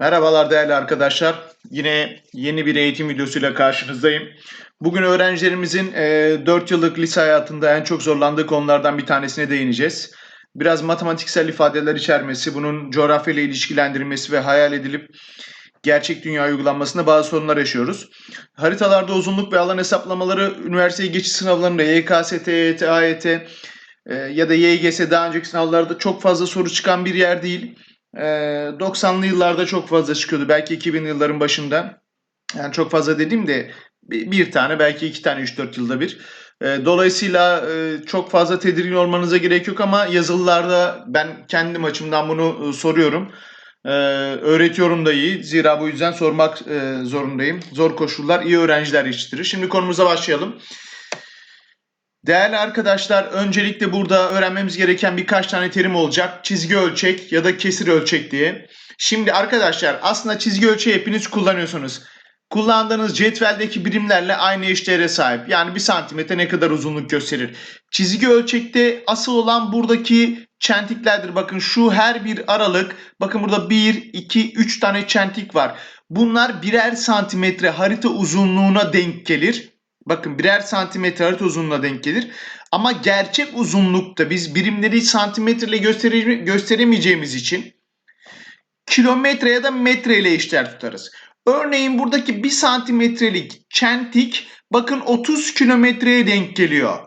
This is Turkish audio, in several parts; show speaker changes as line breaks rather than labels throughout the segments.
Merhabalar değerli arkadaşlar. Yine yeni bir eğitim videosuyla karşınızdayım. Bugün öğrencilerimizin e, 4 yıllık lise hayatında en çok zorlandığı konulardan bir tanesine değineceğiz. Biraz matematiksel ifadeler içermesi, bunun coğrafya ile ilişkilendirilmesi ve hayal edilip gerçek dünya uygulanmasında bazı sorunlar yaşıyoruz. Haritalarda uzunluk ve alan hesaplamaları üniversiteye geçiş sınavlarında YKS, TYT, AYT e, ya da YGS daha önceki sınavlarda çok fazla soru çıkan bir yer değil. Ee, 90'lı yıllarda çok fazla çıkıyordu. Belki 2000'li yılların başında. Yani çok fazla dediğim de bir, bir tane belki iki tane 3-4 yılda bir. Ee, dolayısıyla e, çok fazla tedirgin olmanıza gerek yok ama yazılılarda ben kendim açımdan bunu e, soruyorum. Ee, öğretiyorum da iyi. Zira bu yüzden sormak e, zorundayım. Zor koşullar iyi öğrenciler yetiştirir. Şimdi konumuza başlayalım. Değerli arkadaşlar, öncelikle burada öğrenmemiz gereken birkaç tane terim olacak. Çizgi ölçek ya da kesir ölçek diye. Şimdi arkadaşlar aslında çizgi ölçeği hepiniz kullanıyorsunuz. Kullandığınız cetveldeki birimlerle aynı eşdeğere sahip. Yani bir santimetre ne kadar uzunluk gösterir. Çizgi ölçekte asıl olan buradaki çentiklerdir. Bakın şu her bir aralık. Bakın burada 1, 2, 3 tane çentik var. Bunlar birer santimetre harita uzunluğuna denk gelir. Bakın birer santimetre harita uzunluğuna denk gelir. Ama gerçek uzunlukta biz birimleri santimetreyle göstere gösteremeyeceğimiz için kilometre ya da metre ile eşdeğer tutarız. Örneğin buradaki 1 santimetrelik çentik bakın 30 kilometreye denk geliyor.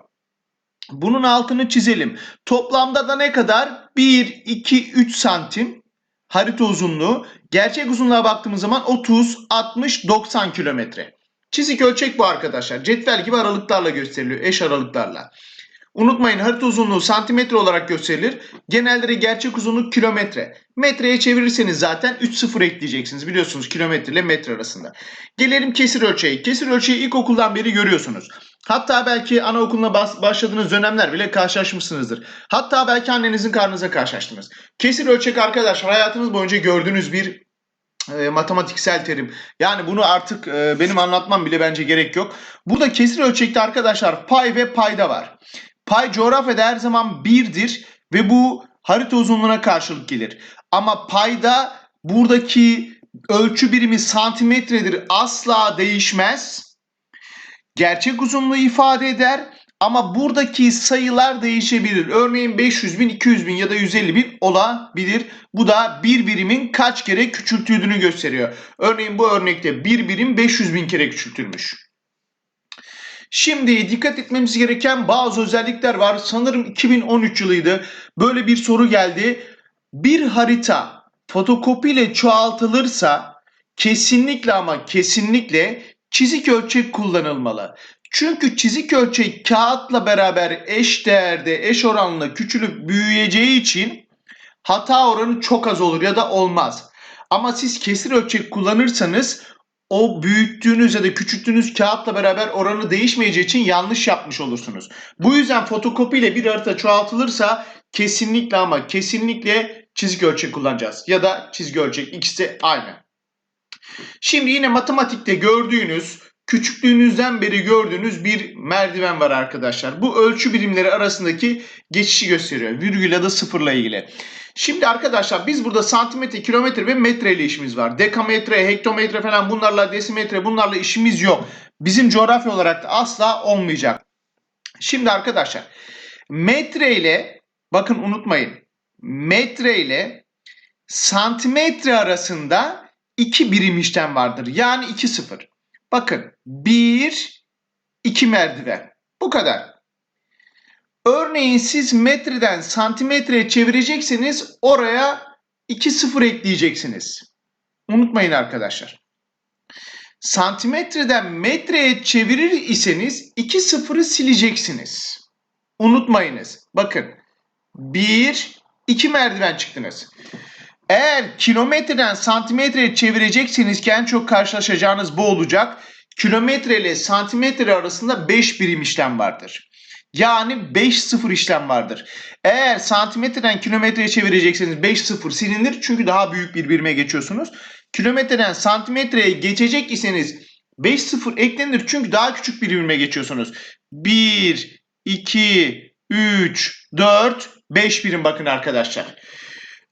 Bunun altını çizelim. Toplamda da ne kadar? 1, 2, 3 santim harita uzunluğu. Gerçek uzunluğa baktığımız zaman 30, 60, 90 kilometre. Çizik ölçek bu arkadaşlar. Cetvel gibi aralıklarla gösteriliyor. Eş aralıklarla. Unutmayın harita uzunluğu santimetre olarak gösterilir. Genelde de gerçek uzunluk kilometre. Metreye çevirirseniz zaten 3 sıfır ekleyeceksiniz. Biliyorsunuz kilometre ile metre arasında. Gelelim kesir ölçeği. Kesir ölçeği ilkokuldan beri görüyorsunuz. Hatta belki anaokuluna başladığınız dönemler bile karşılaşmışsınızdır. Hatta belki annenizin karnınıza karşılaştınız. Kesir ölçek arkadaşlar hayatınız boyunca gördüğünüz bir e, matematiksel terim. Yani bunu artık e, benim anlatmam bile bence gerek yok. Burada kesir ölçekte arkadaşlar pay ve payda var. Pay coğrafyada her zaman birdir ve bu harita uzunluğuna karşılık gelir. Ama payda buradaki ölçü birimi santimetredir asla değişmez. Gerçek uzunluğu ifade eder ama buradaki sayılar değişebilir. Örneğin 500 bin, 200 bin ya da 150 bin olabilir. Bu da bir birimin kaç kere küçültüldüğünü gösteriyor. Örneğin bu örnekte bir birim 500 bin kere küçültülmüş. Şimdi dikkat etmemiz gereken bazı özellikler var. Sanırım 2013 yılıydı. Böyle bir soru geldi. Bir harita fotokopiyle çoğaltılırsa kesinlikle ama kesinlikle çizik ölçek kullanılmalı. Çünkü çizik ölçek kağıtla beraber eş değerde, eş oranla küçülüp büyüyeceği için hata oranı çok az olur ya da olmaz. Ama siz kesir ölçek kullanırsanız o büyüttüğünüz ya da küçülttüğünüz kağıtla beraber oranı değişmeyeceği için yanlış yapmış olursunuz. Bu yüzden fotokopi ile bir harita çoğaltılırsa kesinlikle ama kesinlikle çizgi ölçek kullanacağız. Ya da çizgi ölçek ikisi aynı. Şimdi yine matematikte gördüğünüz, küçüklüğünüzden beri gördüğünüz bir merdiven var arkadaşlar. Bu ölçü birimleri arasındaki geçişi gösteriyor. Virgül ya da sıfırla ilgili. Şimdi arkadaşlar biz burada santimetre, kilometre ve metre ile işimiz var. Dekametre, hektometre falan bunlarla desimetre bunlarla işimiz yok. Bizim coğrafya olarak da asla olmayacak. Şimdi arkadaşlar metre ile bakın unutmayın metre ile santimetre arasında iki birim işlem vardır. Yani 2 sıfır. Bakın 1 2 merdiven. Bu kadar. Örneğin siz metreden santimetreye çevirecekseniz oraya 2 sıfır ekleyeceksiniz. Unutmayın arkadaşlar. Santimetreden metreye çevirir iseniz 2 sıfırı sileceksiniz. Unutmayınız. Bakın 1 2 merdiven çıktınız. Eğer kilometreden santimetreye çevirecekseniz ki en çok karşılaşacağınız bu olacak. Kilometre ile santimetre arasında 5 birim işlem vardır. Yani 5 sıfır işlem vardır. Eğer santimetreden kilometreye çevirecekseniz 5 sıfır silinir çünkü daha büyük bir birime geçiyorsunuz. Kilometreden santimetreye geçecek iseniz 5 sıfır eklenir çünkü daha küçük bir birime geçiyorsunuz. 1, 2, 3, 4, 5 birim bakın arkadaşlar.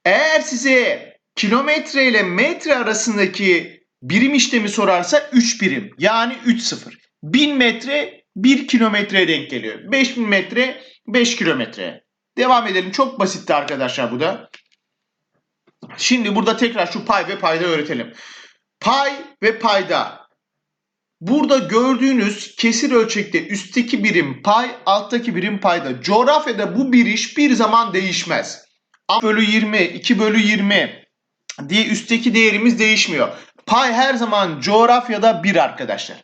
Eğer size kilometre ile metre arasındaki birim işlemi sorarsa 3 birim. Yani 3 sıfır. 1000 metre 1 kilometreye denk geliyor. 5000 metre 5 kilometre. Devam edelim. Çok basitti arkadaşlar bu da. Şimdi burada tekrar şu pay ve payda öğretelim. Pay ve payda. Burada gördüğünüz kesir ölçekte üstteki birim pay, alttaki birim payda. Coğrafyada bu bir iş bir zaman değişmez. A bölü 20, 2 bölü 20 diye üstteki değerimiz değişmiyor. Pay her zaman coğrafyada bir arkadaşlar.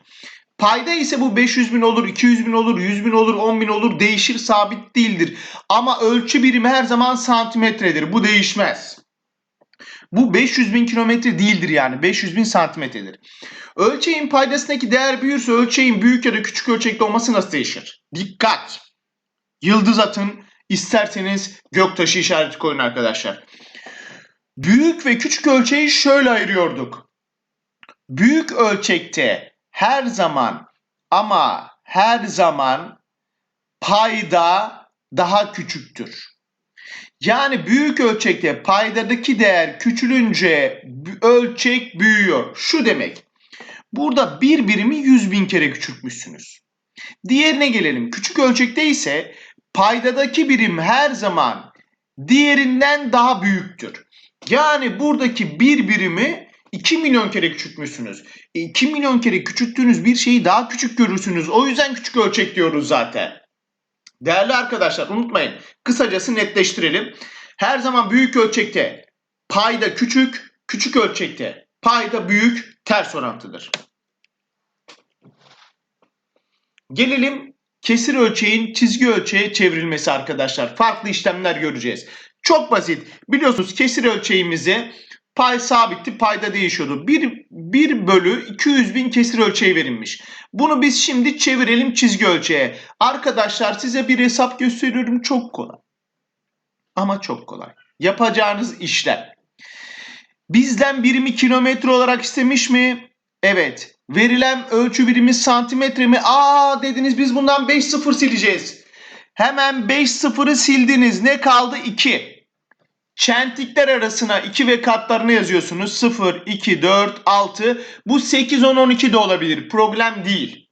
Payda ise bu 500 bin olur, 200 bin olur, 100 bin olur, 10 bin olur. Değişir, sabit değildir. Ama ölçü birimi her zaman santimetredir. Bu değişmez. Bu 500 bin kilometre değildir yani. 500 bin santimetredir. Ölçeğin paydasındaki değer büyürse ölçeğin büyük ya da küçük ölçekte olması nasıl değişir? Dikkat! Yıldız atın, isterseniz göktaşı işareti koyun arkadaşlar. Büyük ve küçük ölçeği şöyle ayırıyorduk. Büyük ölçekte her zaman ama her zaman payda daha küçüktür. Yani büyük ölçekte paydadaki değer küçülünce ölçek büyüyor. Şu demek. Burada bir birimi 100 bin kere küçültmüşsünüz. Diğerine gelelim. Küçük ölçekte ise paydadaki birim her zaman diğerinden daha büyüktür. Yani buradaki bir birimi 2 milyon kere küçültmüşsünüz. E 2 milyon kere küçülttüğünüz bir şeyi daha küçük görürsünüz. O yüzden küçük ölçek diyoruz zaten. Değerli arkadaşlar unutmayın. Kısacası netleştirelim. Her zaman büyük ölçekte payda küçük, küçük ölçekte payda büyük ters orantıdır. Gelelim kesir ölçeğin çizgi ölçeğe çevrilmesi arkadaşlar. Farklı işlemler göreceğiz. Çok basit. Biliyorsunuz kesir ölçeğimizi pay sabitti, payda değişiyordu. 1, 1 bölü 200 bin kesir ölçeği verilmiş. Bunu biz şimdi çevirelim çizgi ölçeğe. Arkadaşlar size bir hesap gösteriyorum. Çok kolay. Ama çok kolay. Yapacağınız işlem. Bizden birimi kilometre olarak istemiş mi? Evet. Verilen ölçü birimi santimetre mi? Aa dediniz biz bundan 5 sıfır sileceğiz. Hemen 5 sıfırı sildiniz. Ne kaldı? 2. Çentikler arasına 2 ve katlarını yazıyorsunuz. 0, 2, 4, 6. Bu 8, 10, 12 de olabilir. Problem değil.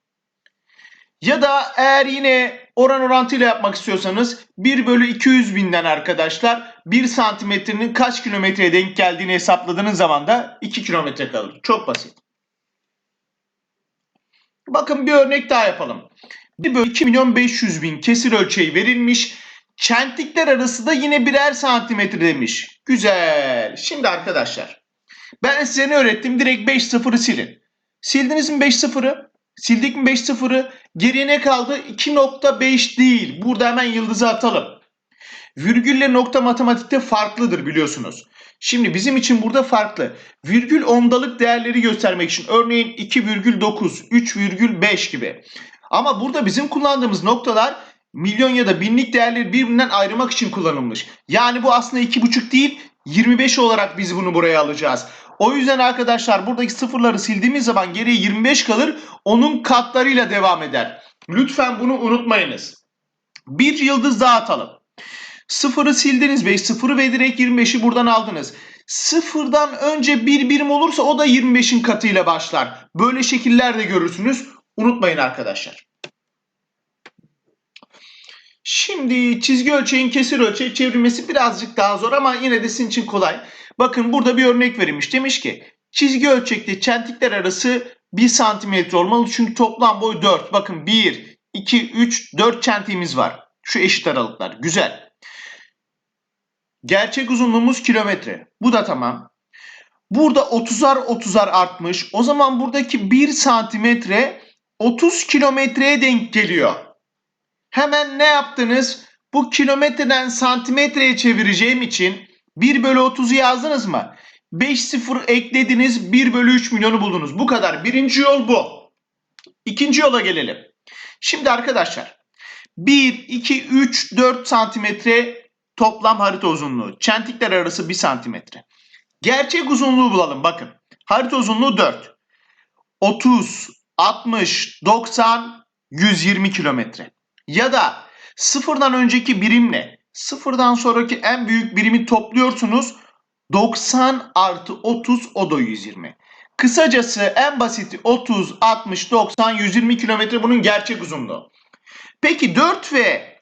Ya da eğer yine oran orantıyla yapmak istiyorsanız 1 bölü 200 binden arkadaşlar 1 santimetrenin kaç kilometreye denk geldiğini hesapladığınız zaman da 2 kilometre kalır. Çok basit. Bakın bir örnek daha yapalım. 1 bölü 2 milyon 500 bin kesir ölçeği verilmiş. Çentikler arası da yine birer santimetre demiş. Güzel. Şimdi arkadaşlar ben size ne öğrettim? Direkt 5 sıfırı silin. Sildiniz mi 5 sıfırı? Sildik mi 5 sıfırı? Geriye ne kaldı? 2.5 değil. Burada hemen yıldızı atalım. Virgülle nokta matematikte farklıdır biliyorsunuz. Şimdi bizim için burada farklı. Virgül ondalık değerleri göstermek için örneğin 2,9, 3,5 gibi. Ama burada bizim kullandığımız noktalar milyon ya da binlik değerleri birbirinden ayırmak için kullanılmış. Yani bu aslında 2,5 değil 25 olarak biz bunu buraya alacağız. O yüzden arkadaşlar buradaki sıfırları sildiğimiz zaman geriye 25 kalır. Onun katlarıyla devam eder. Lütfen bunu unutmayınız. Bir yıldız daha atalım. Sıfırı sildiniz ve sıfırı ve direkt 25'i buradan aldınız. Sıfırdan önce bir birim olursa o da 25'in katıyla başlar. Böyle şekiller de görürsünüz. Unutmayın arkadaşlar. Şimdi çizgi ölçeğin kesir ölçeğe çevrilmesi birazcık daha zor ama yine de sizin için kolay. Bakın burada bir örnek verilmiş. Demiş ki çizgi ölçekte çentikler arası 1 santimetre olmalı çünkü toplam boy 4. Bakın 1, 2, 3, 4 çentiğimiz var. Şu eşit aralıklar. Güzel. Gerçek uzunluğumuz kilometre. Bu da tamam. Burada 30'ar 30'ar artmış. O zaman buradaki 1 santimetre 30 kilometreye denk geliyor. Hemen ne yaptınız? Bu kilometreden santimetreye çevireceğim için 1 bölü 30'u yazdınız mı? 5 sıfır eklediniz 1 bölü 3 milyonu buldunuz. Bu kadar. Birinci yol bu. İkinci yola gelelim. Şimdi arkadaşlar 1, 2, 3, 4 santimetre toplam harita uzunluğu. Çentikler arası 1 santimetre. Gerçek uzunluğu bulalım bakın. Harita uzunluğu 4. 30, 60, 90, 120 kilometre. Ya da sıfırdan önceki birimle sıfırdan sonraki en büyük birimi topluyorsunuz. 90 artı 30 o da 120. Kısacası en basiti 30, 60, 90, 120 kilometre bunun gerçek uzunluğu. Peki 4 ve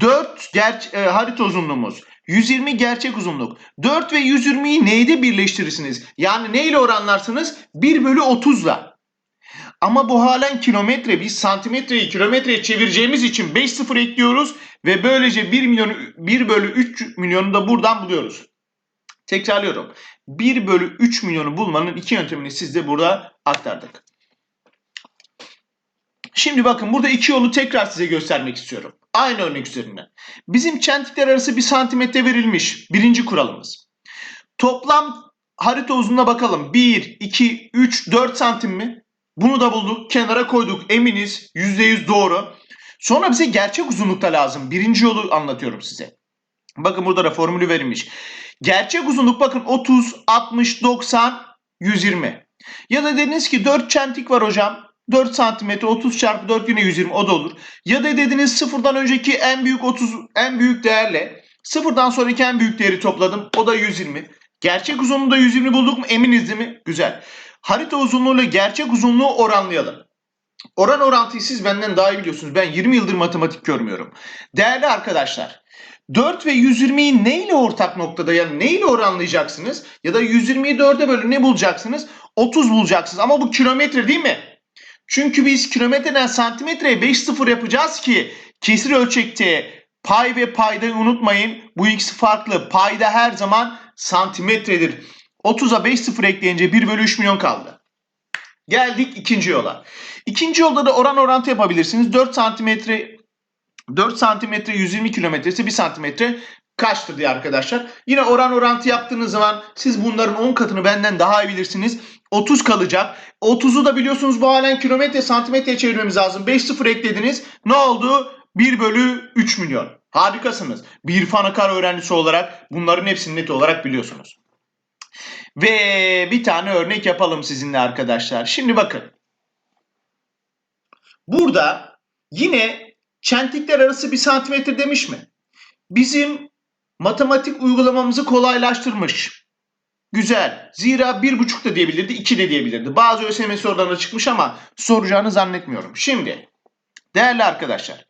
4 ger- e, harita uzunluğumuz. 120 gerçek uzunluk. 4 ve 120'yi neyde birleştirirsiniz? Yani neyle oranlarsınız? 1 bölü 30'la. Ama bu halen kilometre. Biz santimetreyi kilometreye çevireceğimiz için 5 sıfır ekliyoruz ve böylece 1 milyonu 1 bölü 3 milyonu da buradan buluyoruz. Tekrarlıyorum. 1 bölü 3 milyonu bulmanın iki yöntemini siz de burada aktardık. Şimdi bakın burada iki yolu tekrar size göstermek istiyorum. Aynı örnek üzerinden. Bizim çentikler arası bir santimetre verilmiş. Birinci kuralımız. Toplam harita uzunluğuna bakalım. 1, 2, 3, 4 santim mi? Bunu da bulduk. Kenara koyduk. Eminiz. %100 doğru. Sonra bize gerçek uzunlukta lazım. Birinci yolu anlatıyorum size. Bakın burada da formülü verilmiş. Gerçek uzunluk bakın 30, 60, 90, 120. Ya da dediniz ki 4 çentik var hocam. 4 santimetre 30 çarpı 4 yine 120 o da olur. Ya da dediniz sıfırdan önceki en büyük 30 en büyük değerle sıfırdan sonraki en büyük değeri topladım. O da 120. Gerçek uzunluğu da 120 bulduk mu? Eminiz değil mi? Güzel. Harita uzunluğuyla gerçek uzunluğu oranlayalım. Oran orantıyı siz benden daha iyi biliyorsunuz. Ben 20 yıldır matematik görmüyorum. Değerli arkadaşlar, 4 ve 120'yi neyle ortak noktada yani neyle oranlayacaksınız? Ya da 120'yi 4'e bölün ne bulacaksınız? 30 bulacaksınız ama bu kilometre değil mi? Çünkü biz kilometreden santimetreye 5 sıfır yapacağız ki kesir ölçekte pay ve paydayı unutmayın. Bu ikisi farklı. Payda her zaman santimetredir. 30'a 5 sıfır ekleyince 1 bölü 3 milyon kaldı. Geldik ikinci yola. İkinci yolda da oran orantı yapabilirsiniz. 4 santimetre 4 santimetre 120 kilometresi 1 santimetre kaçtır diye arkadaşlar. Yine oran orantı yaptığınız zaman siz bunların 10 katını benden daha iyi bilirsiniz. 30 kalacak. 30'u da biliyorsunuz bu halen kilometre santimetreye çevirmemiz lazım. 5 sıfır eklediniz. Ne oldu? 1 bölü 3 milyon. Harikasınız. Bir fanakar öğrencisi olarak bunların hepsini net olarak biliyorsunuz. Ve bir tane örnek yapalım sizinle arkadaşlar. Şimdi bakın. Burada yine çentikler arası bir santimetre demiş mi? Bizim matematik uygulamamızı kolaylaştırmış. Güzel. Zira bir buçuk da diyebilirdi, iki de diyebilirdi. Bazı ÖSYM sorularına çıkmış ama soracağını zannetmiyorum. Şimdi değerli arkadaşlar.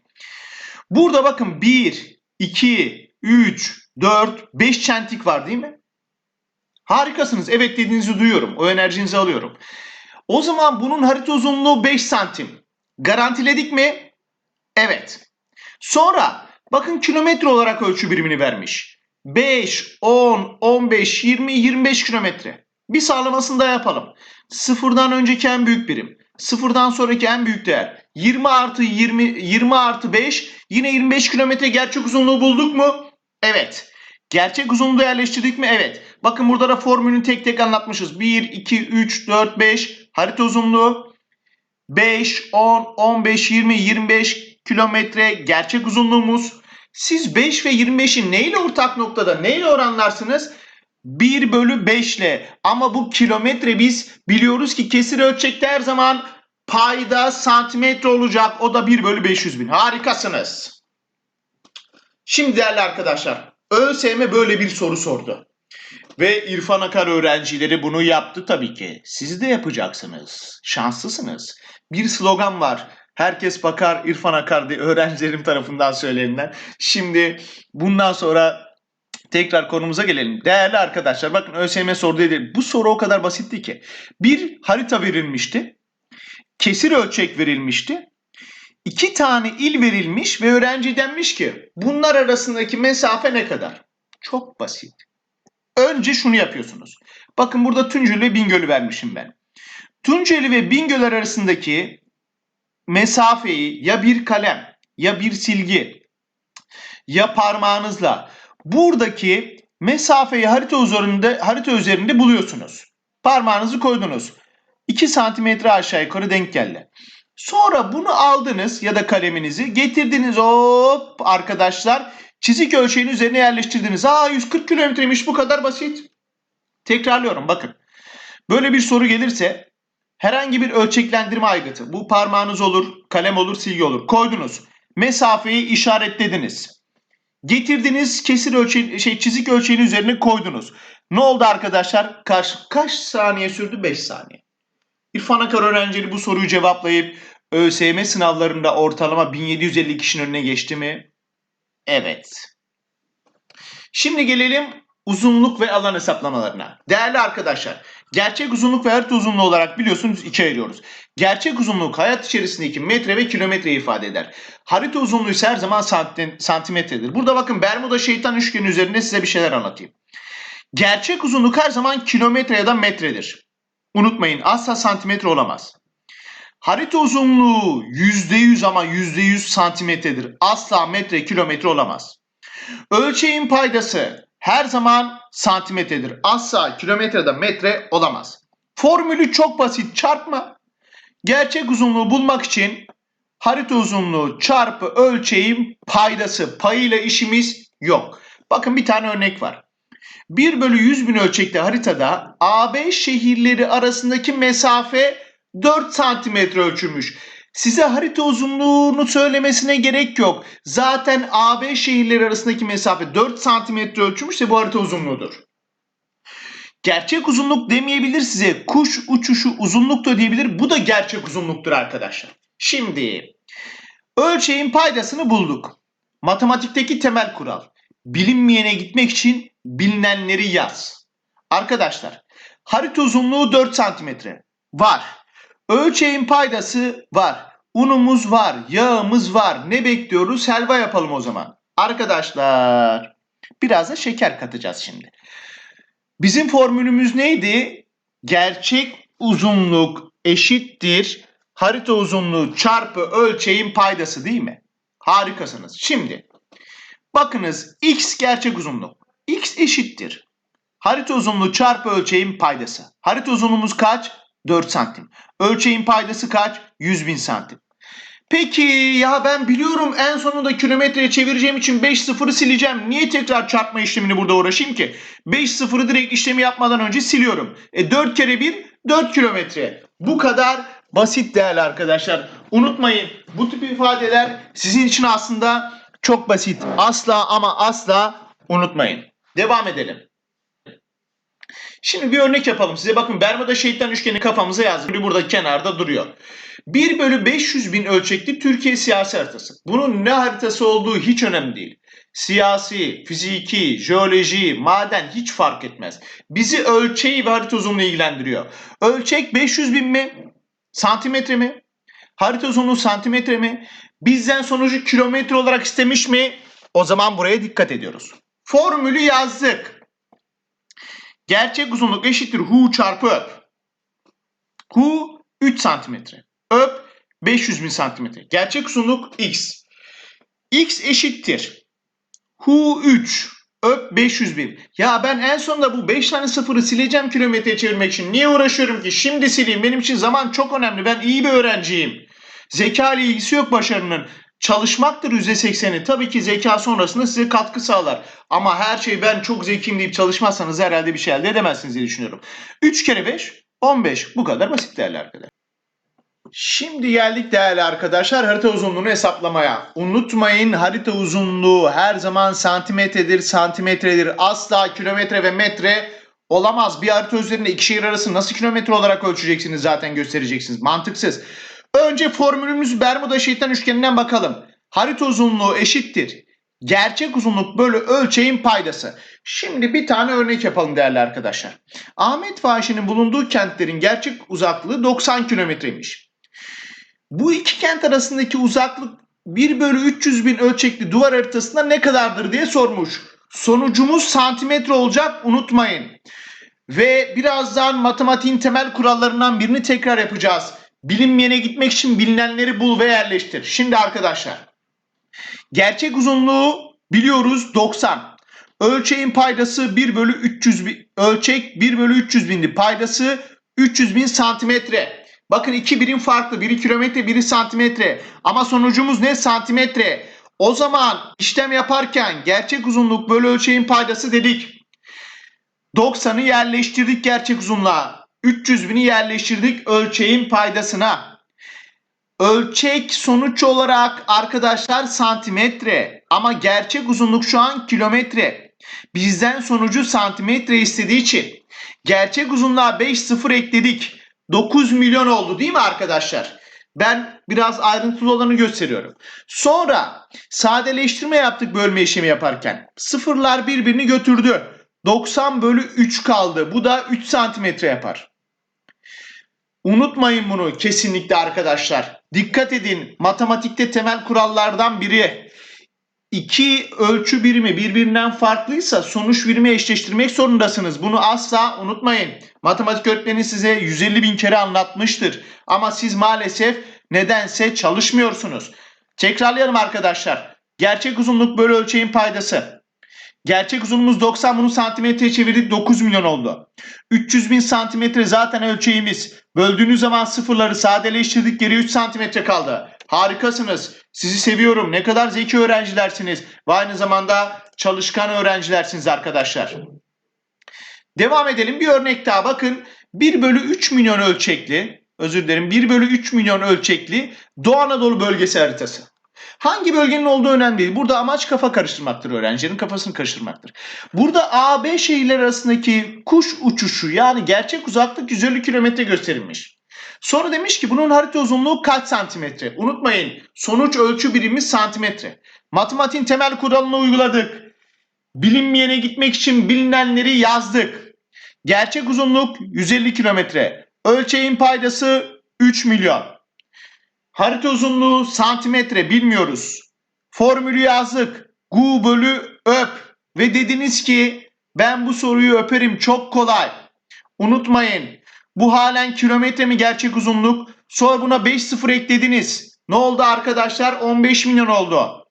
Burada bakın 1, 2, 3, 4, 5 çentik var değil mi? Harikasınız. Evet dediğinizi duyuyorum. O enerjinizi alıyorum. O zaman bunun harita uzunluğu 5 santim. Garantiledik mi? Evet. Sonra bakın kilometre olarak ölçü birimini vermiş. 5, 10, 15, 20, 25 kilometre. Bir sağlamasını da yapalım. Sıfırdan önceki en büyük birim. Sıfırdan sonraki en büyük değer. 20 artı 20, 20 artı 5 yine 25 kilometre gerçek uzunluğu bulduk mu? Evet. Gerçek uzunluğu yerleştirdik mi? Evet. Bakın burada da formülünü tek tek anlatmışız. 1, 2, 3, 4, 5 harita uzunluğu. 5, 10, 15, 20, 25 kilometre gerçek uzunluğumuz. Siz 5 ve 25'i neyle ortak noktada neyle oranlarsınız? 1 bölü 5 ile. Ama bu kilometre biz biliyoruz ki kesir ölçekte her zaman payda santimetre olacak. O da 1 bölü 500 bin. Harikasınız. Şimdi değerli arkadaşlar ÖSYM böyle bir soru sordu. Ve İrfan Akar öğrencileri bunu yaptı tabii ki. Siz de yapacaksınız. Şanslısınız. Bir slogan var. Herkes bakar İrfan Akar diye öğrencilerim tarafından söylenilen. Şimdi bundan sonra tekrar konumuza gelelim. Değerli arkadaşlar bakın ÖSYM sordu dedi. Bu soru o kadar basitti ki. Bir harita verilmişti. Kesir ölçek verilmişti. İki tane il verilmiş ve öğrenci denmiş ki bunlar arasındaki mesafe ne kadar? Çok basit. Önce şunu yapıyorsunuz. Bakın burada Tunceli ve Bingöl'ü vermişim ben. Tunceli ve Bingöl arasındaki mesafeyi ya bir kalem ya bir silgi ya parmağınızla buradaki mesafeyi harita üzerinde harita üzerinde buluyorsunuz. Parmağınızı koydunuz. 2 santimetre aşağı yukarı denk geldi. Sonra bunu aldınız ya da kaleminizi getirdiniz hop arkadaşlar çizik ölçeğinin üzerine yerleştirdiniz. Aa 140 kilometremiş bu kadar basit. Tekrarlıyorum bakın. Böyle bir soru gelirse herhangi bir ölçeklendirme aygıtı bu parmağınız olur, kalem olur, silgi olur. Koydunuz. Mesafeyi işaretlediniz. Getirdiniz kesir ölçeği, şey çizik ölçeğinin üzerine koydunuz. Ne oldu arkadaşlar? Kaç, kaç saniye sürdü? 5 saniye. İrfan Akar öğrencileri bu soruyu cevaplayıp ÖSYM sınavlarında ortalama 1750 kişinin önüne geçti mi? Evet. Şimdi gelelim uzunluk ve alan hesaplamalarına. Değerli arkadaşlar, gerçek uzunluk ve harita uzunluğu olarak biliyorsunuz ikiye ayırıyoruz. Gerçek uzunluk hayat içerisindeki metre ve kilometre ifade eder. Harita uzunluğu ise her zaman santim, santimetredir. Burada bakın Bermuda şeytan üçgeni üzerinde size bir şeyler anlatayım. Gerçek uzunluk her zaman kilometre ya da metredir. Unutmayın asla santimetre olamaz. Harita uzunluğu %100 ama %100 santimetredir. Asla metre kilometre olamaz. Ölçeğin paydası her zaman santimetredir. Asla kilometrede metre olamaz. Formülü çok basit. Çarpma. Gerçek uzunluğu bulmak için harita uzunluğu çarpı ölçeğin paydası. Payıyla işimiz yok. Bakın bir tane örnek var. 1 bölü 100 bin ölçekli haritada AB şehirleri arasındaki mesafe 4 santimetre ölçülmüş. Size harita uzunluğunu söylemesine gerek yok. Zaten AB şehirleri arasındaki mesafe 4 santimetre ölçülmüşse bu harita uzunluğudur. Gerçek uzunluk demeyebilir size. Kuş uçuşu uzunluk da diyebilir. Bu da gerçek uzunluktur arkadaşlar. Şimdi ölçeğin paydasını bulduk. Matematikteki temel kural. Bilinmeyene gitmek için bilinenleri yaz. Arkadaşlar harita uzunluğu 4 santimetre. Var. Ölçeğin paydası var. Unumuz var, yağımız var. Ne bekliyoruz? Helva yapalım o zaman. Arkadaşlar, biraz da şeker katacağız şimdi. Bizim formülümüz neydi? Gerçek uzunluk eşittir harita uzunluğu çarpı ölçeğin paydası değil mi? Harikasınız. Şimdi bakınız x gerçek uzunluk. x eşittir. Harita uzunluğu çarpı ölçeğin paydası. Harita uzunluğumuz kaç? 4 santim. Ölçeğin paydası kaç? 100 bin santim. Peki ya ben biliyorum en sonunda kilometreye çevireceğim için 5 sıfırı sileceğim. Niye tekrar çarpma işlemini burada uğraşayım ki? 5 sıfırı direkt işlemi yapmadan önce siliyorum. E 4 kere 1 4 kilometre. Bu kadar basit değerli arkadaşlar. Unutmayın bu tip ifadeler sizin için aslında çok basit. Asla ama asla unutmayın. Devam edelim. Şimdi bir örnek yapalım size. Bakın Bermuda şeytan üçgeni kafamıza yazdık. Burada kenarda duruyor. 1 bölü 500 bin ölçekli Türkiye siyasi haritası. Bunun ne haritası olduğu hiç önemli değil. Siyasi, fiziki, jeoloji, maden hiç fark etmez. Bizi ölçeği ve harita uzunluğu ilgilendiriyor. Ölçek 500 bin mi? Santimetre mi? Harita uzunluğu santimetre mi? Bizden sonucu kilometre olarak istemiş mi? O zaman buraya dikkat ediyoruz. Formülü yazdık. Gerçek uzunluk eşittir hu çarpı öp. Hu 3 santimetre. Öp 500 bin santimetre. Gerçek uzunluk x. x eşittir. Hu 3. Öp 500 bin. Ya ben en sonunda bu 5 tane sıfırı sileceğim kilometreye çevirmek için. Niye uğraşıyorum ki? Şimdi sileyim. Benim için zaman çok önemli. Ben iyi bir öğrenciyim. Zeka ile ilgisi yok başarının. Çalışmaktır %80'i. Tabii ki zeka sonrasında size katkı sağlar. Ama her şey ben çok zekiyim deyip çalışmazsanız herhalde bir şey elde edemezsiniz diye düşünüyorum. 3 kere 5 15. Bu kadar basit değerli arkadaşlar. Şimdi geldik değerli arkadaşlar harita uzunluğunu hesaplamaya. Unutmayın harita uzunluğu her zaman santimetredir, santimetredir. Asla kilometre ve metre olamaz. Bir harita üzerinde iki şehir arası nasıl kilometre olarak ölçeceksiniz zaten göstereceksiniz. Mantıksız. Önce formülümüz Bermuda şeytan üçgeninden bakalım. Harita uzunluğu eşittir. Gerçek uzunluk bölü ölçeğin paydası. Şimdi bir tane örnek yapalım değerli arkadaşlar. Ahmet Fahişe'nin bulunduğu kentlerin gerçek uzaklığı 90 kilometreymiş. Bu iki kent arasındaki uzaklık 1 bölü 300 bin ölçekli duvar haritasında ne kadardır diye sormuş. Sonucumuz santimetre olacak unutmayın. Ve birazdan matematiğin temel kurallarından birini tekrar yapacağız. Bilinmeyene gitmek için bilinenleri bul ve yerleştir. Şimdi arkadaşlar. Gerçek uzunluğu biliyoruz 90. Ölçeğin paydası 1 bölü 300 bin. Ölçek 1 bölü 300 bindi. Paydası 300 bin santimetre. Bakın iki birim farklı. Biri kilometre, biri santimetre. Ama sonucumuz ne? Santimetre. O zaman işlem yaparken gerçek uzunluk bölü ölçeğin paydası dedik. 90'ı yerleştirdik gerçek uzunluğa. 300 bini yerleştirdik ölçeğin paydasına. Ölçek sonuç olarak arkadaşlar santimetre ama gerçek uzunluk şu an kilometre. Bizden sonucu santimetre istediği için gerçek uzunluğa 5 sıfır ekledik. 9 milyon oldu değil mi arkadaşlar? Ben biraz ayrıntılı olanı gösteriyorum. Sonra sadeleştirme yaptık bölme işlemi yaparken. Sıfırlar birbirini götürdü. 90 bölü 3 kaldı. Bu da 3 santimetre yapar. Unutmayın bunu kesinlikle arkadaşlar. Dikkat edin matematikte temel kurallardan biri. İki ölçü birimi birbirinden farklıysa sonuç birimi eşleştirmek zorundasınız. Bunu asla unutmayın. Matematik öğretmeni size 150 bin kere anlatmıştır. Ama siz maalesef nedense çalışmıyorsunuz. Tekrarlayalım arkadaşlar. Gerçek uzunluk bölü ölçeğin paydası. Gerçek uzunluğumuz 90 bunu santimetreye çevirdik 9 milyon oldu. 300 bin santimetre zaten ölçeğimiz. Böldüğünüz zaman sıfırları sadeleştirdik geri 3 santimetre kaldı. Harikasınız. Sizi seviyorum. Ne kadar zeki öğrencilersiniz. Ve aynı zamanda çalışkan öğrencilersiniz arkadaşlar. Devam edelim. Bir örnek daha bakın. 1 bölü 3 milyon ölçekli, özür dilerim 1 bölü 3 milyon ölçekli Doğu Anadolu bölgesi haritası. Hangi bölgenin olduğu önemli değil. Burada amaç kafa karıştırmaktır öğrencinin kafasını karıştırmaktır. Burada A, B şehirler arasındaki kuş uçuşu yani gerçek uzaklık 150 kilometre gösterilmiş. Sonra demiş ki bunun harita uzunluğu kaç santimetre? Unutmayın sonuç ölçü birimi santimetre. Matematiğin temel kuralını uyguladık. Bilinmeyene gitmek için bilinenleri yazdık. Gerçek uzunluk 150 kilometre. Ölçeğin paydası 3 milyon. Harita uzunluğu santimetre bilmiyoruz. Formülü yazdık. Gu bölü öp. Ve dediniz ki ben bu soruyu öperim çok kolay. Unutmayın. Bu halen kilometre mi gerçek uzunluk? Sonra buna 5 sıfır eklediniz. Ne oldu arkadaşlar? 15 milyon oldu.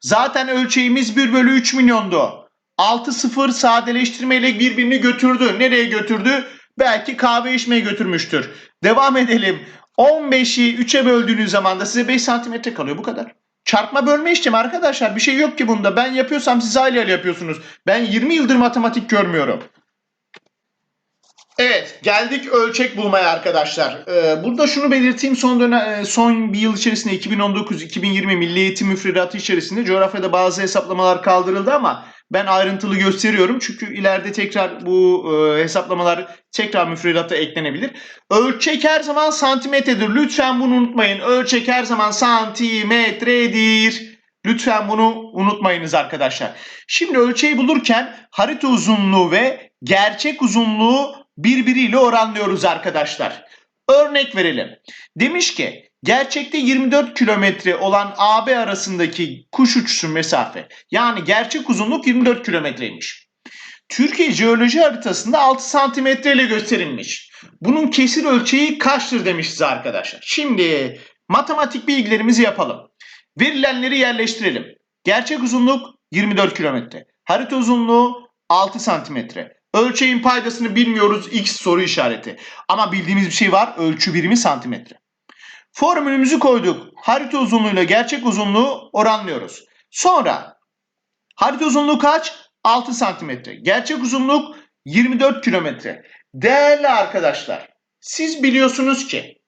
Zaten ölçeğimiz 1 bölü 3 milyondu. 6 sıfır sadeleştirmeyle birbirini götürdü. Nereye götürdü? Belki kahve içmeye götürmüştür. Devam edelim. 15'i 3'e böldüğünüz zaman da size 5 santimetre kalıyor. Bu kadar. Çarpma bölme işlemi arkadaşlar. Bir şey yok ki bunda. Ben yapıyorsam siz aile yapıyorsunuz. Ben 20 yıldır matematik görmüyorum. Evet, geldik ölçek bulmaya arkadaşlar. Ee, burada şunu belirteyim son dönem, e, son bir yıl içerisinde 2019-2020 Milli Eğitim Müfredatı içerisinde coğrafyada bazı hesaplamalar kaldırıldı ama ben ayrıntılı gösteriyorum çünkü ileride tekrar bu e, hesaplamalar tekrar müfredata eklenebilir. Ölçek her zaman santimetredir. Lütfen bunu unutmayın. Ölçek her zaman santimetredir. Lütfen bunu unutmayınız arkadaşlar. Şimdi ölçeği bulurken harita uzunluğu ve gerçek uzunluğu birbiriyle oranlıyoruz arkadaşlar. Örnek verelim. Demiş ki gerçekte 24 kilometre olan AB arasındaki kuş uçuşu mesafe yani gerçek uzunluk 24 kilometreymiş. Türkiye jeoloji haritasında 6 santimetre ile gösterilmiş. Bunun kesir ölçeği kaçtır demiş size arkadaşlar. Şimdi matematik bilgilerimizi yapalım. Verilenleri yerleştirelim. Gerçek uzunluk 24 kilometre. Harita uzunluğu 6 santimetre. Ölçeğin paydasını bilmiyoruz x soru işareti. Ama bildiğimiz bir şey var ölçü birimi santimetre. Formülümüzü koyduk. Harita uzunluğuyla gerçek uzunluğu oranlıyoruz. Sonra harita uzunluğu kaç? 6 santimetre. Gerçek uzunluk 24 kilometre. Değerli arkadaşlar siz biliyorsunuz ki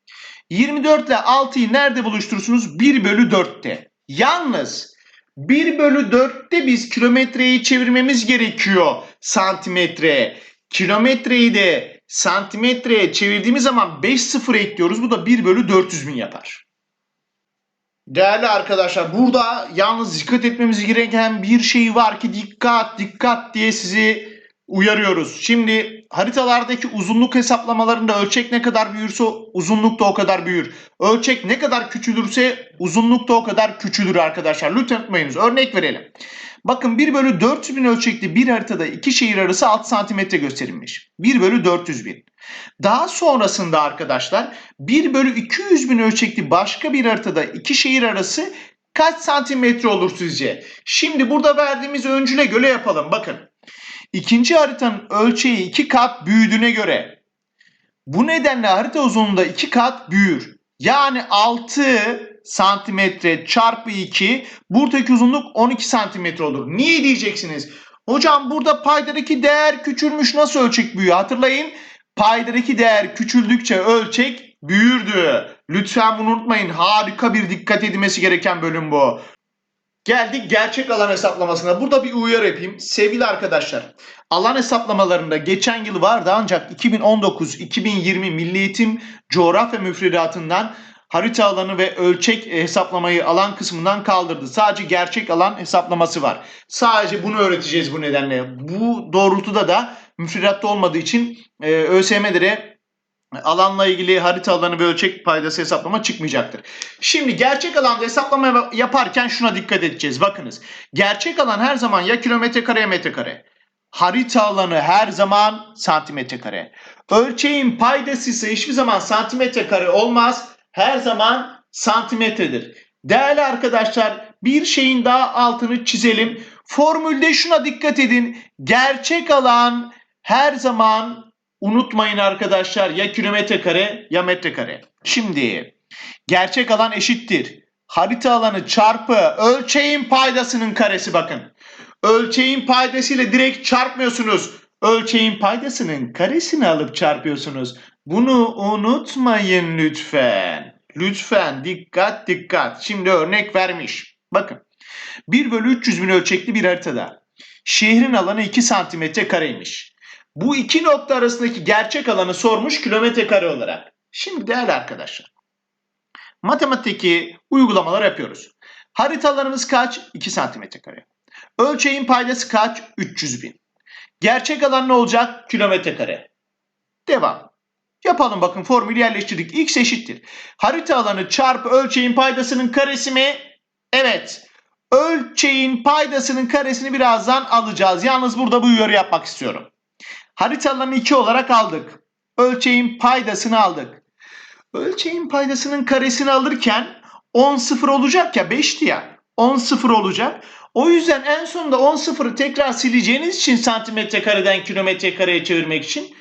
24 ile 6'yı nerede buluşturursunuz? 1 bölü 4'te. Yalnız 1 bölü 4'te biz kilometreyi çevirmemiz gerekiyor santimetreye. Kilometreyi de santimetreye çevirdiğimiz zaman 5 sıfır ekliyoruz. Bu da 1 bölü 400 bin yapar. Değerli arkadaşlar burada yalnız dikkat etmemiz gereken bir şey var ki dikkat dikkat diye sizi uyarıyoruz. Şimdi haritalardaki uzunluk hesaplamalarında ölçek ne kadar büyürse uzunluk da o kadar büyür. Ölçek ne kadar küçülürse uzunluk da o kadar küçülür arkadaşlar. Lütfen unutmayınız. Örnek verelim. Bakın 1 bölü 400 bin ölçekli bir haritada iki şehir arası 6 santimetre gösterilmiş. 1 bölü 400 bin. Daha sonrasında arkadaşlar 1 bölü 200 bin ölçekli başka bir haritada iki şehir arası kaç santimetre olur sizce? Şimdi burada verdiğimiz öncüle göre yapalım. Bakın. İkinci haritanın ölçeği iki kat büyüdüğüne göre bu nedenle harita uzunluğunda iki kat büyür. Yani 6 santimetre çarpı 2 buradaki uzunluk 12 santimetre olur. Niye diyeceksiniz? Hocam burada paydadaki değer küçülmüş nasıl ölçek büyüyor? Hatırlayın paydadaki değer küçüldükçe ölçek büyürdü. Lütfen bunu unutmayın. Harika bir dikkat edilmesi gereken bölüm bu. Geldik gerçek alan hesaplamasına. Burada bir uyarı yapayım. Sevgili arkadaşlar, alan hesaplamalarında geçen yıl vardı ancak 2019-2020 Milli Eğitim Coğrafya Müfredatı'ndan harita alanı ve ölçek hesaplamayı alan kısmından kaldırdı. Sadece gerçek alan hesaplaması var. Sadece bunu öğreteceğiz bu nedenle. Bu doğrultuda da müfredatta olmadığı için e, ÖSYM'lere alanla ilgili harita alanı ve ölçek paydası hesaplama çıkmayacaktır. Şimdi gerçek alanda hesaplama yaparken şuna dikkat edeceğiz. Bakınız. Gerçek alan her zaman ya kilometre kare ya metrekare. Harita alanı her zaman santimetre kare. Ölçeğin paydası ise hiçbir zaman santimetre kare olmaz. Her zaman santimetredir. Değerli arkadaşlar bir şeyin daha altını çizelim. Formülde şuna dikkat edin. Gerçek alan her zaman unutmayın arkadaşlar ya kilometre kare ya metrekare. Şimdi gerçek alan eşittir. Harita alanı çarpı ölçeğin paydasının karesi bakın. Ölçeğin paydasıyla direkt çarpmıyorsunuz. Ölçeğin paydasının karesini alıp çarpıyorsunuz. Bunu unutmayın lütfen. Lütfen dikkat dikkat. Şimdi örnek vermiş. Bakın 1 bölü 300 bin ölçekli bir haritada şehrin alanı 2 santimetre kareymiş. Bu iki nokta arasındaki gerçek alanı sormuş kilometre kare olarak. Şimdi değerli arkadaşlar. Matematikteki uygulamalar yapıyoruz. Haritalarımız kaç? 2 santimetre kare. Ölçeğin paydası kaç? 300 bin. Gerçek alan ne olacak? Kilometre kare. Devam. Yapalım bakın formülü yerleştirdik. X eşittir. Harita alanı çarpı ölçeğin paydasının karesi mi? Evet. Ölçeğin paydasının karesini birazdan alacağız. Yalnız burada bu uyarı yapmak istiyorum. Harita alanı 2 olarak aldık. Ölçeğin paydasını aldık. Ölçeğin paydasının karesini alırken 10 sıfır olacak ya 5'ti ya. 10 sıfır olacak. O yüzden en sonunda 10 sıfırı tekrar sileceğiniz için santimetre kareden kilometre kareye çevirmek için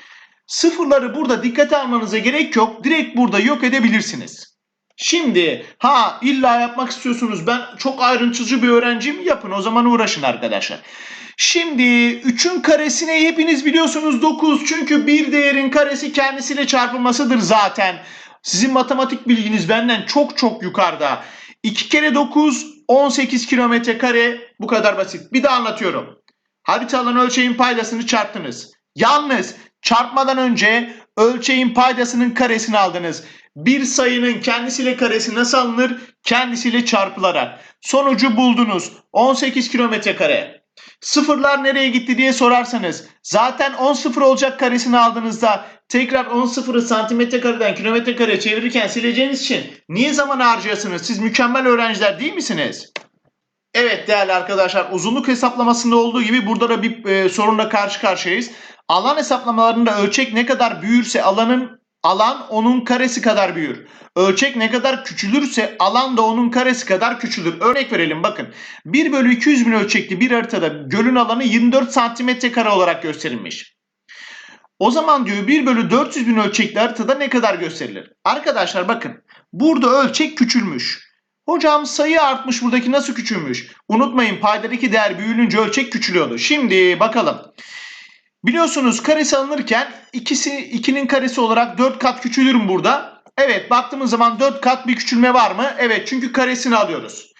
sıfırları burada dikkate almanıza gerek yok. Direkt burada yok edebilirsiniz. Şimdi ha illa yapmak istiyorsunuz ben çok ayrıntıcı bir öğrenciyim yapın o zaman uğraşın arkadaşlar. Şimdi 3'ün karesini hepiniz biliyorsunuz 9 çünkü bir değerin karesi kendisiyle çarpılmasıdır zaten. Sizin matematik bilginiz benden çok çok yukarıda. 2 kere 9 18 kilometre kare bu kadar basit. Bir daha anlatıyorum. Harita alanı ölçeğin paydasını çarptınız. Yalnız çarpmadan önce ölçeğin paydasının karesini aldınız. Bir sayının kendisiyle karesi nasıl alınır? Kendisiyle çarpılarak. Sonucu buldunuz. 18 kilometre kare. Sıfırlar nereye gitti diye sorarsanız zaten 10 sıfır olacak karesini aldığınızda tekrar 10 sıfırı santimetre kareden kilometre kareye çevirirken sileceğiniz için niye zaman harcıyorsunuz? Siz mükemmel öğrenciler değil misiniz? Evet değerli arkadaşlar uzunluk hesaplamasında olduğu gibi burada da bir e, sorunla karşı karşıyayız. Alan hesaplamalarında ölçek ne kadar büyürse alanın alan onun karesi kadar büyür. Ölçek ne kadar küçülürse alan da onun karesi kadar küçülür. Örnek verelim bakın. 1 bölü 200 bin ölçekli bir haritada gölün alanı 24 santimetre kare olarak gösterilmiş. O zaman diyor 1 bölü 400 bin ölçekli haritada ne kadar gösterilir? Arkadaşlar bakın burada ölçek küçülmüş. Hocam sayı artmış buradaki nasıl küçülmüş? Unutmayın paydadaki değer büyülünce ölçek küçülüyordu. Şimdi bakalım. Biliyorsunuz karesi alınırken ikisi 2'nin karesi olarak 4 kat küçülür mü burada? Evet baktığımız zaman 4 kat bir küçülme var mı? Evet çünkü karesini alıyoruz.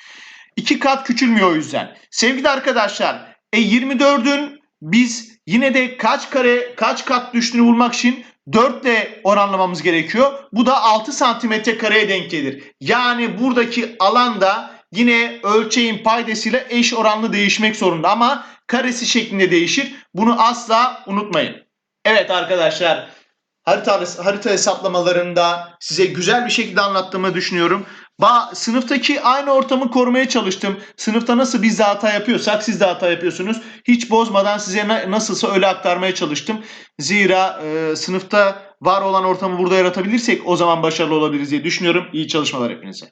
2 kat küçülmüyor o yüzden. Sevgili arkadaşlar e 24'ün biz yine de kaç kare kaç kat düştüğünü bulmak için 4 ile oranlamamız gerekiyor. Bu da 6 santimetre kareye denk gelir. Yani buradaki alanda yine ölçeğin paydasıyla eş oranlı değişmek zorunda ama karesi şeklinde değişir. Bunu asla unutmayın. Evet arkadaşlar harita, harita hesaplamalarında size güzel bir şekilde anlattığımı düşünüyorum. Ba sınıftaki aynı ortamı korumaya çalıştım. Sınıfta nasıl biz de hata yapıyorsak siz de hata yapıyorsunuz. Hiç bozmadan size na nasılsa öyle aktarmaya çalıştım. Zira e, sınıfta var olan ortamı burada yaratabilirsek o zaman başarılı olabiliriz diye düşünüyorum. İyi çalışmalar hepinize.